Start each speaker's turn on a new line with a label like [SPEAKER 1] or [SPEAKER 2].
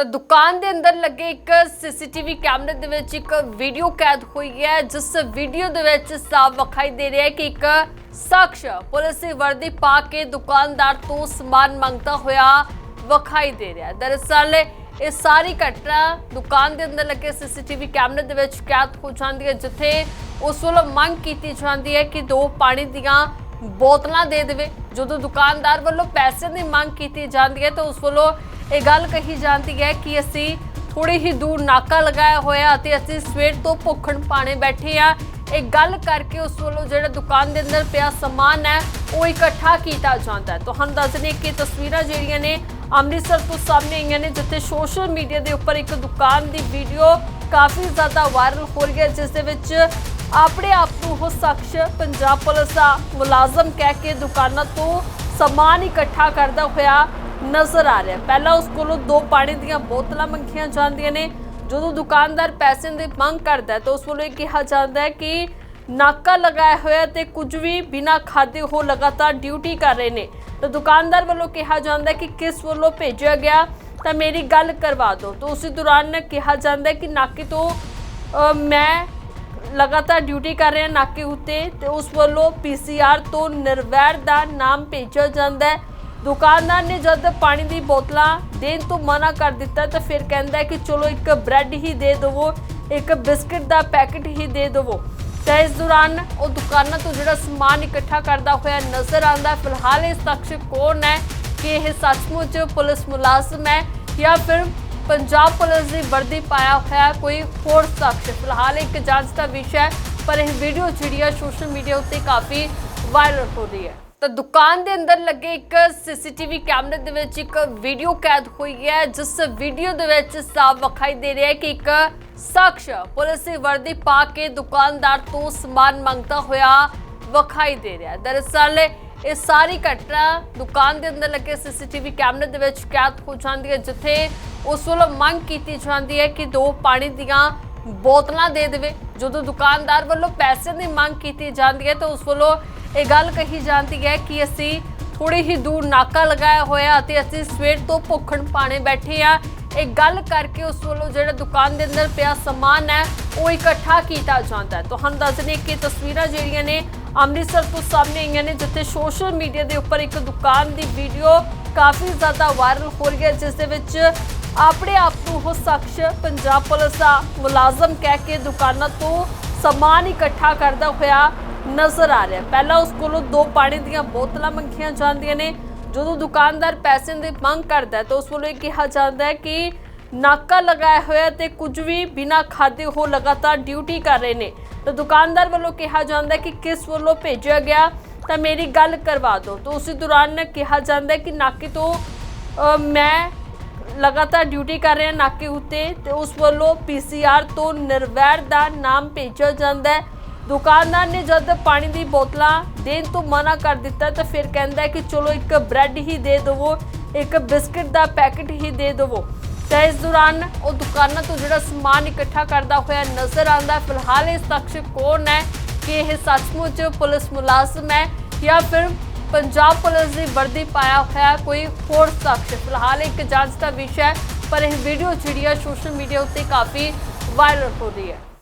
[SPEAKER 1] ਤਾਂ ਦੁਕਾਨ ਦੇ ਅੰਦਰ ਲੱਗੇ ਇੱਕ ਸੀਸੀਟੀਵੀ ਕੈਮਰੇ ਦੇ ਵਿੱਚ ਇੱਕ ਵੀਡੀਓ ਕੈਦ ਹੋਈ ਹੈ, ਜਿਸ ਵੀਡੀਓ ਦੇ ਵਿੱਚ ਸਾਫ਼ ਵਿਖਾਈ ਦੇ ਰਿਹਾ ਹੈ ਕਿ ਇੱਕ ਸ਼ਖਸ ਪੁਲਿਸ ਦੀ ਵਰਦੀ ਪਾ ਕੇ ਦੁਕਾਨਦਾਰ ਤੋਂ ਸਮਾਨ ਮੰਗਦਾ ਹੋਇਆ ਵਿਖਾਈ ਦੇ ਰਿਹਾ ਹੈ। ਦਰਅਸਲ ਇਹ ਸਾਰੀ ਘਟਨਾ ਦੁਕਾਨ ਦੇ ਅੰਦਰ ਲੱਗੇ ਸੀਸੀਟੀਵੀ ਕੈਮਰੇ ਦੇ ਵਿੱਚ ਕੈਦ ਹੋ ਜਾਂਦੀ ਹੈ, ਜਿੱਥੇ ਉਸ ਵੱਲੋਂ ਮੰਗ ਕੀਤੀ ਜਾਂਦੀ ਹੈ ਕਿ ਦੋ ਪਾਣੀ ਦੀਆਂ ਬੋਤਲਾਂ ਦੇ ਦੇਵੇ। ਜਦੋਂ ਦੁਕਾਨਦਾਰ ਵੱਲੋਂ ਪੈਸੇ ਦੀ ਮੰਗ ਕੀਤੀ ਜਾਂਦੀ ਹੈ, ਤਾਂ ਉਸ ਵੱਲੋਂ ਇਹ ਗੱਲ ਕਹੀ ਜਾਂਦੀ ਹੈ ਕਿ ਅਸੀਂ ਥੋੜੀ ਹੀ ਦੂਰ ਨਾਕਾ ਲਗਾਇਆ ਹੋਇਆ ਅਤੇ ਅਸੀਂ ਸਵੇਰ ਤੋਂ ਭੁੱਖਣ ਪਾਣੇ ਬੈਠੇ ਆ ਇਹ ਗੱਲ ਕਰਕੇ ਉਸ ਵੱਲੋਂ ਜਿਹੜਾ ਦੁਕਾਨ ਦੇ ਅੰਦਰ ਪਿਆ ਸਮਾਨ ਹੈ, ਉਹ ਇਕੱਠਾ ਕੀਤਾ ਜਾਂਦਾ ਹੈ। ਤੁਹਾਨੂੰ ਦੱਸ ਦਈਏ ਕਿ ਤਸਵੀਰਾਂ ਜਿਹੜੀਆਂ ਨੇ ਅੰਮ੍ਰਿਤਸਰ ਤੋਂ ਸਾਹਮਣੇ ਆਈਆਂ ਨੇ, ਜਿੱਥੇ ਸੋਸ਼ਲ ਮੀਡੀਆ ਦੇ ਉੱਪਰ ਇੱਕ ਦੁਕਾਨ ਦੀ ਵੀਡੀਓ ਕਾਫੀ ਜ਼ਿਆਦਾ ਵਾਇਰਲ ਹੋ ਰਹੀ ਹੈ, ਜਿਸ ਦੇ ਵਿੱਚ ਆਪਣੇ ਆਪ ਨੂੰ ਉਹ ਸ਼ਖਸ ਪੰਜਾਬ ਪੁਲਿਸ ਦਾ ਮੁਲਾਜ਼ਮ ਕਹਿ ਕੇ ਦੁਕਾਨਾਂ ਤੋਂ ਸਮਾਨ ਇਕੱਠਾ ਕਰਦਾ ਹੋਇਆ ਨਜ਼ਰ ਆ ਰਿਹਾ ਪਹਿਲਾਂ ਉਸ ਕੋਲੋਂ ਦੋ ਪਾਣੀ ਦੀਆਂ ਬੋਤਲਾਂ ਮੰਗੀਆਂ ਜਾਂਦੀਆਂ ਨੇ। ਜਦੋਂ ਦੁਕਾਨਦਾਰ ਪੈਸੇ ਦੀ ਮੰਗ ਕਰਦਾ ਹੈ ਤਾਂ ਉਸ ਵੱਲੋਂ ਇਹ ਕਿਹਾ ਜਾਂਦਾ ਹੈ ਕਿ ਨਾਕਾ ਲਗਾਇਆ ਹੋਇਆ ਤੇ ਕੁਝ ਵੀ ਬਿਨਾਂ ਖਾਦੇ ਉਹ ਲਗਾਤਾਰ ਡਿਊਟੀ ਕਰ ਰਹੇ ਨੇ। ਤਾਂ ਦੁਕਾਨਦਾਰ ਵੱਲੋਂ ਕਿਹਾ ਜਾਂਦਾ ਕਿ ਕਿਸ ਵੱਲੋਂ ਭੇਜਿਆ ਗਿਆ, ਤਾਂ ਮੇਰੀ ਗੱਲ ਕਰਵਾ ਦਿਓ। ਤਾਂ ਉਸੇ ਦੌਰਾਨ ਕਿਹਾ ਜਾਂਦਾ ਕਿ ਨਾਕੇ ਤੋਂ ਮੈਂ ਲਗਾਤਾਰ ਡਿਊਟੀ ਕਰ ਰਿਹਾ ਨਾਕੇ ਉੱਤੇ ਤੇ ਉਸ ਵੱਲੋਂ ਪੀਸੀਆਰ ਤੋਂ ਨਿਰਵੈਰ ਦਾ ਨਾਮ ਭੇਜਿਆ ਜਾਂਦਾ ਹੈ। ਦੁਕਾਨਦਾਰ ਨੇ ਜਦ ਪਾਣੀ ਦੀ ਬੋਤਲਾਂ ਦੇਣ ਤੋਂ ਮਨਾ ਕਰ ਦਿੱਤਾ ਤਾਂ ਫਿਰ ਕਹਿੰਦਾ ਕਿ ਚਲੋ ਇੱਕ ਬ੍ਰੈਡ ਹੀ ਦੇ ਦਿਵੋ, ਇੱਕ ਬਿਸਕਟ ਦਾ ਪੈਕੇਟ ਹੀ ਦੇ ਦਿਵੋ। ਤਾਂ ਇਸ ਦੌਰਾਨ ਉਹ ਦੁਕਾਨਾਂ ਤੋਂ ਜਿਹੜਾ ਸਮਾਨ ਇਕੱਠਾ ਕਰਦਾ ਹੋਇਆ ਨਜ਼ਰ ਆਉਂਦਾ ਫਿਲਹਾਲ ਇਸ ਸ਼ਖਸ ਕੌਣ ਹੈ ਕਿ ਇਹ ਸੱਚਮੁੱਚ ਪੁਲਿਸ ਮੁਲਾਜ਼ਮ ਹੈ ਜਾਂ ਫਿਰ ਪੰਜਾਬ ਪੁਲਿਸ ਦੀ ਵਰਦੀ ਪਾਇਆ ਹੋਇਆ ਕੋਈ ਹੋਰ ਸ਼ਖਸ? ਫਿਲਹਾਲ ਇੱਕ ਜਾਂਚ ਦਾ ਵਿਸ਼ਾ ਹੈ, ਪਰ ਇਹ ਵੀਡੀਓ ਜਿਹੜੀ ਹੈ ਸੋਸ਼ਲ ਮੀਡੀਆ ਉੱਤੇ ਕਾਫੀ ਵਾਇਰਲ ਹੋ ਰਹੀ ਹੈ। ਤਾਂ ਦੁਕਾਨ ਦੇ ਅੰਦਰ ਲੱਗੇ ਇੱਕ ਸੀਸੀਟੀਵੀ ਕੈਮਰੇ ਦੇ ਵਿੱਚ ਇੱਕ ਵੀਡੀਓ ਕੈਦ ਹੋਈ ਹੈ, ਜਿਸ ਵੀਡੀਓ ਦੇ ਵਿੱਚ ਸਾਫ਼ ਵਿਖਾਈ ਦੇ ਰਿਹਾ ਹੈ ਕਿ ਇੱਕ ਸ਼ਖਸ ਪੁਲਿਸ ਦੀ ਵਰਦੀ ਪਾ ਕੇ ਦੁਕਾਨਦਾਰ ਤੋਂ ਸਮਾਨ ਮੰਗਦਾ ਹੋਇਆ ਵਿਖਾਈ ਦੇ ਰਿਹਾ ਹੈ। ਦਰਅਸਲ ਇਹ ਸਾਰੀ ਘਟਨਾ ਦੁਕਾਨ ਦੇ ਅੰਦਰ ਲੱਗੇ ਸੀਸੀਟੀਵੀ ਕੈਮਰੇ ਦੇ ਵਿੱਚ ਕੈਦ ਹੋ ਜਾਂਦੀ ਹੈ, ਜਿੱਥੇ ਉਸ ਵੱਲੋਂ ਮੰਗ ਕੀਤੀ ਜਾਂਦੀ ਹੈ ਕਿ ਦੋ ਪਾਣੀ ਦੀਆਂ ਬੋਤਲਾਂ ਦੇ ਦੇਵੇ। ਜਦੋਂ ਦੁਕਾਨਦਾਰ ਵੱਲੋਂ ਪੈਸੇ ਦੀ ਮੰਗ ਕੀਤੀ ਜਾਂਦੀ ਹੈ, ਤਾਂ ਉਸ ਵੱਲੋਂ ਇਹ ਗੱਲ ਕਹੀ ਜਾਂਦੀ ਹੈ ਕਿ ਅਸੀਂ ਥੋੜੀ ਹੀ ਦੂਰ ਨਾਕਾ ਲਗਾਇਆ ਹੋਇਆ ਅਤੇ ਅਸੀਂ ਸਵੇਰ ਤੋਂ ਭੁੱਖਣ ਪਾਣੇ ਬੈਠੇ ਆ ਇਹ ਗੱਲ ਕਰਕੇ ਉਸ ਵੱਲੋਂ ਜਿਹੜਾ ਦੁਕਾਨ ਦੇ ਅੰਦਰ ਪਿਆ ਸਮਾਨ ਹੈ, ਉਹ ਇਕੱਠਾ ਕੀਤਾ ਜਾਂਦਾ ਹੈ। ਤੁਹਾਨੂੰ ਦੱਸ ਕਿ ਤਸਵੀਰਾਂ ਜਿਹੜੀਆਂ ਨੇ ਅੰਮ੍ਰਿਤਸਰ ਤੋਂ ਸਾਹਮਣੇ ਆਈਆਂ ਨੇ, ਜਿੱਥੇ ਸੋਸ਼ਲ ਮੀਡੀਆ ਦੇ ਉੱਪਰ ਇੱਕ ਦੁਕਾਨ ਦੀ ਵੀਡੀਓ ਕਾਫੀ ਜ਼ਿਆਦਾ ਵਾਇਰਲ ਹੋ ਰਹੀ ਹੈ, ਜਿਸ ਦੇ ਵਿੱਚ ਆਪਣੇ ਆਪ ਨੂੰ ਉਹ ਸ਼ਖਸ ਪੰਜਾਬ ਪੁਲਿਸ ਦਾ ਮੁਲਾਜ਼ਮ ਕਹਿ ਕੇ ਦੁਕਾਨਾਂ ਤੋਂ ਸਮਾਨ ਇਕੱਠਾ ਕਰਦਾ ਹੋਇਆ ਨਜ਼ਰ ਆ ਰਿਹਾ। ਪਹਿਲਾਂ ਉਸ ਕੋਲੋਂ ਦੋ ਪਾਣੀ ਦੀਆਂ ਬੋਤਲਾਂ ਮੰਗੀਆਂ ਜਾਂਦੀਆਂ ਨੇ। ਜਦੋਂ ਦੁਕਾਨਦਾਰ ਪੈਸੇ ਦੀ ਮੰਗ ਕਰਦਾ ਤਾਂ ਉਸ ਵੱਲੋਂ ਇਹ ਕਿਹਾ ਜਾਂਦਾ ਹੈ ਕਿ ਨਾਕਾ ਲਗਾਇਆ ਹੋਇਆ ਤੇ ਕੁਝ ਵੀ ਬਿਨਾਂ ਖਾਦੇ ਉਹ ਲਗਾਤਾਰ ਡਿਊਟੀ ਕਰ ਰਹੇ ਨੇ। ਤਾਂ ਦੁਕਾਨਦਾਰ ਵੱਲੋਂ ਕਿਹਾ ਜਾਂਦਾ ਕਿ ਕਿਸ ਵੱਲੋਂ ਭੇਜਿਆ ਗਿਆ, ਤਾਂ ਮੇਰੀ ਗੱਲ ਕਰਵਾ ਦਿਓ। ਤਾਂ ਉਸੇ ਦੌਰਾਨ ਕਿਹਾ ਜਾਂਦਾ ਕਿ ਨਾਕੇ ਤੋਂ ਮੈਂ ਲਗਾਤਾਰ ਡਿਊਟੀ ਕਰ ਰਿਹਾ ਨਾਕੇ ਉੱਤੇ ਤੇ ਉਸ ਵੱਲੋਂ ਪੀਸੀਆਰ ਤੋਂ ਨਿਰਵੈਰ ਦਾ ਨਾਮ ਭੇਜਿਆ ਜਾਂਦਾ ਹੈ। ਦੁਕਾਨਦਾਰ ਨੇ ਜਦ ਪਾਣੀ ਦੀ ਬੋਤਲਾਂ ਦੇਣ ਤੋਂ ਮਨਾ ਕਰ ਦਿੱਤਾ ਤਾਂ ਫਿਰ ਕਹਿੰਦਾ ਕਿ ਚਲੋ ਇੱਕ ਬ੍ਰੈਡ ਹੀ ਦੇ ਦਿਵੋ, ਇੱਕ ਬਿਸਕਟ ਦਾ ਪੈਕੇਟ ਹੀ ਦੇ ਦਿਵੋ। ਤਾਂ ਇਸ ਦੌਰਾਨ ਉਹ ਦੁਕਾਨਾਂ ਤੋਂ ਜਿਹੜਾ ਸਮਾਨ ਇਕੱਠਾ ਕਰਦਾ ਹੋਇਆ ਨਜ਼ਰ ਆਉਂਦਾ। ਫਿਲਹਾਲ ਇਸ ਸ਼ਖਸ ਕੌਣ ਹੈ ਕਿ ਇਹ ਸੱਚਮੁੱਚ ਪੁਲਿਸ ਮੁਲਾਜ਼ਮ ਹੈ ਜਾਂ ਫਿਰ ਪੰਜਾਬ ਪੁਲਿਸ ਦੀ ਵਰਦੀ ਪਾਇਆ ਹੋਇਆ ਕੋਈ ਹੋਰ ਸ਼ਖਸ ਫਿਲਹਾਲ ਇੱਕ ਜਾਂਚ ਦਾ ਵਿਸ਼ਾ ਹੈ, ਪਰ ਇਹ ਵੀਡੀਓ ਜਿਹੜੀ ਆ ਸੋਸ਼ਲ ਮੀਡੀਆ ਉੱਤੇ ਕਾਫੀ ਵਾਇਰਲ ਹੋ ਰਹੀ ਹੈ।